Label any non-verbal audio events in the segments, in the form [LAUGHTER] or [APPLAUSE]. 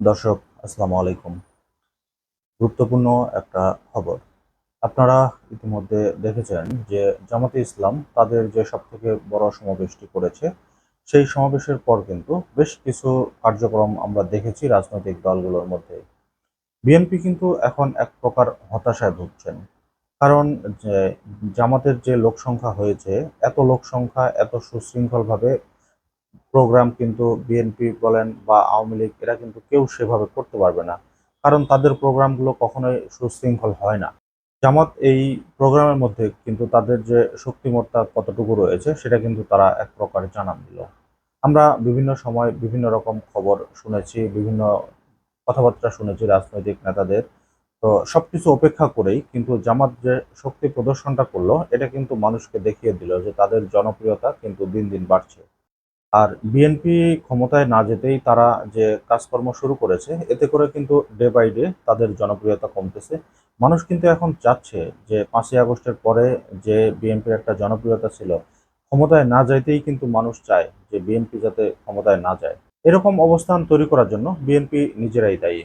দর্শক, আসসালামু আলাইকুম। গুরুত্বপূর্ণ একটা খবর। আপনারা ইতিমধ্যে দেখেছেন যে জামাতে ইসলাম তাদের যে সব থেকে বড় সমাবেশটি করেছে, সেই সমাবেশের পর কিন্তু বেশ কিছু কার্যক্রম আমরা দেখেছি রাজনৈতিক দলগুলোর মধ্যে। বিএনপি কিন্তু এখন এক প্রকার হতাশায় ভুগছেন। কারণ যে জামাতের যে লোক সংখ্যা হয়েছে, এত লোক সংখ্যা এত সুশৃঙ্খলভাবে প্রোগ্রাম কিন্তু বিএনপি বলেন বা আওয়ামী লীগ, এরা কিন্তু কেউ সেভাবে করতে পারবে না। কারণ তাদের প্রোগ্রামগুলো কখনোই সুশৃঙ্খল হয় না। জামাত এই প্রোগ্রামের মধ্যে কিন্তু তাদের যে শক্তিমত্তা কতটুকু রয়েছে, সেটা কিন্তু তারা এক প্রকার জানান দিল। আমরা বিভিন্ন সময় বিভিন্ন রকম খবর শুনেছি, বিভিন্ন কথাবার্তা শুনেছি রাজনৈতিক নেতাদের। তো সবকিছু উপেক্ষা করেই কিন্তু জামাত যে শক্তি প্রদর্শনটা করল, এটা কিন্তু মানুষকে দেখিয়ে দিল যে তাদের জনপ্রিয়তা কিন্তু দিন দিন বাড়ছে। আর বিএনপি ক্ষমতায় না যেতেই তারা যে কাজকর্ম শুরু করেছে, এতে করে কিন্তু ডে বাই ডে তাদের জনপ্রিয়তা কমতেছে। মানুষ কিন্তু এখন চাচ্ছে যে পাঁচই আগস্টের পরে যে বিএনপির একটা জনপ্রিয়তা ছিল, ক্ষমতায় না যাইতেই কিন্তু মানুষ চায় যে বিএনপি যাতে ক্ষমতায় না যায়। এরকম অবস্থান তৈরি করার জন্য বিএনপি নিজেরাই দায়ী।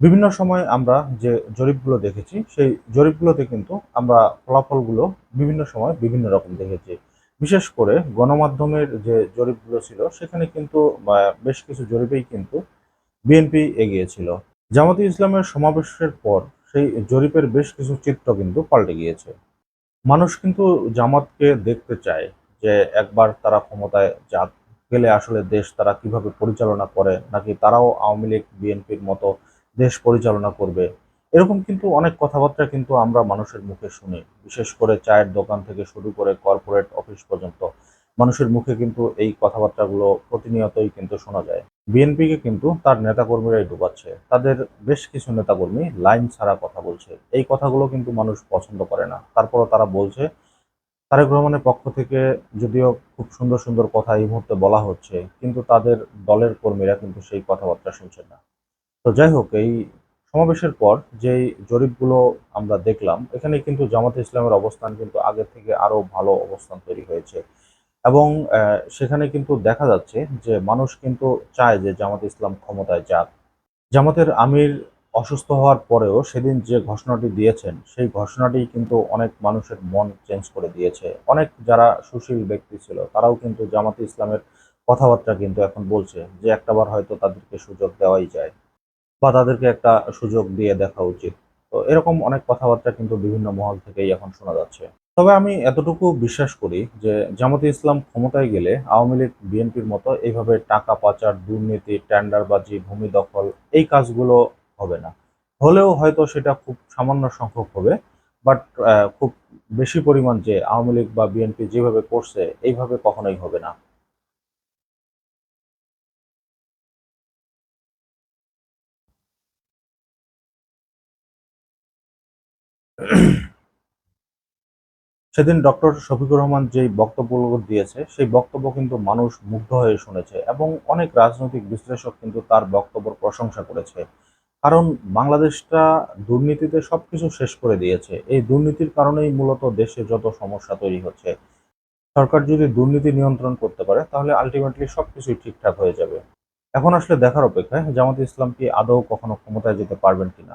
বিভিন্ন সময় আমরা যে জরিপগুলো দেখেছি, সেই জরিপগুলোতে কিন্তু আমরা ফলাফলগুলো বিভিন্ন সময় বিভিন্ন রকম দেখেছি। বিশেষ করে গণমাধ্যমের যে জরিপগুলো ছিল, সেখানে কিন্তু বেশ কিছু জরিপেই কিন্তু বিএনপি এগিয়েছিল। জামাতে ইসলামের সমাবেশের পর সেই জরিপের বেশ কিছু চিত্র কিন্তু পাল্টে গিয়েছে। মানুষ কিন্তু জামাতকে দেখতে চায় যে একবার তারা ক্ষমতায় যাক, গেলে আসলে দেশ তারা কীভাবে পরিচালনা করে, নাকি তারাও আওয়ামী লীগ বিএনপির মতো দেশ পরিচালনা করবে। এরকম কিন্তু অনেক কথাবার্তা কিন্তু আমরা মানুষের মুখে শুনি। বিশেষ করে চায়ের দোকান থেকে শুরু করে কর্পোরেট অফিস পর্যন্ত মানুষের মুখে কিন্তু এই কথাবার্তাগুলো প্রতিনিয়তই কিন্তু শোনা যায়। বিএনপিকে কিন্তু তার নেতাকর্মীরাই ডুবাচ্ছে। তাদের বেশ কিছু নেতাকর্মী লাইন ছাড়া কথা বলছে। এই কথাগুলো কিন্তু মানুষ পছন্দ করে না। তারপরও তারা বলছে, তারেক রহমানের পক্ষ থেকে যদিও খুব সুন্দর সুন্দর কথা এই মুহূর্তে বলা হচ্ছে, কিন্তু তাদের দলের কর্মীরা কিন্তু সেই কথাবার্তা শুনছেন না। তো যাই হোক, এই সমাবেশের পর যেই জরিপগুলো আমরা দেখলাম, এখানে কিন্তু জামাতে ইসলামের অবস্থান কিন্তু আগের থেকে আরও ভালো অবস্থান তৈরি হয়েছে। এবং সেখানে কিন্তু দেখা যাচ্ছে যে মানুষ কিন্তু চায় যে জামাতে ইসলাম ক্ষমতায় যাক। জামাতের আমির অসুস্থ হওয়ার পরেও সেদিন যে ঘোষণাটি দিয়েছেন, সেই ঘোষণাটি কিন্তু অনেক মানুষের মন চেঞ্জ করে দিয়েছে। অনেক যারা সুশীল ব্যক্তি ছিল, তারাও কিন্তু জামাতে ইসলামের কথাবার্তা কিন্তু এখন বলছে যে একটাবার হয়তো তাদেরকে সুযোগ দেওয়াই যায়। বা তাদেরকে একটা সুযোগ দিয়ে দেখা উচিত। তো এরকম অনেক কথাবার্তা কিন্তু বিভিন্ন মহল থেকেই এখন শোনা যাচ্ছে। তবে আমি এতটুকু বিশ্বাস করি যে জামাতে ইসলাম ক্ষমতায় গেলে আওয়ামী লীগ, বিএনপির মতো এইভাবে টাকা পাচার, দুর্নীতি, টেন্ডারবাজি, ভূমি দখল এই কাজগুলো হবে না। হলেও হয়তো সেটা খুব সামান্য সংখ্যক হবে, বাট খুব বেশি পরিমাণ যে আওয়ামী লীগ বা বিএনপি যেভাবে করছে, এইভাবে কখনোই হবে না। [CLEARS THROAT] সেদিন ডক্টর শফিকুর রহমান যেই বক্তব্যগুলো দিয়েছে, সেই বক্তব্য কিন্তু মানুষ মুগ্ধ হয়ে শুনেছে এবং অনেক রাজনৈতিক বিশ্লেষক কিন্তু তার বক্তব্যের প্রশংসা করেছে। কারণ বাংলাদেশটা দুর্নীতিতে সবকিছু শেষ করে দিয়েছে। এই দুর্নীতির কারণেই মূলত দেশে যত সমস্যা তৈরি হচ্ছে। সরকার যদি দুর্নীতি নিয়ন্ত্রণ করতে পারে, তাহলে আলটিমেটলি সবকিছুই ঠিকঠাক হয়ে যাবে। এখন আসলে দেখার অপেক্ষায় জামাত ইসলাম কি আদৌ কখনো ক্ষমতায় যেতে পারবেন কিনা?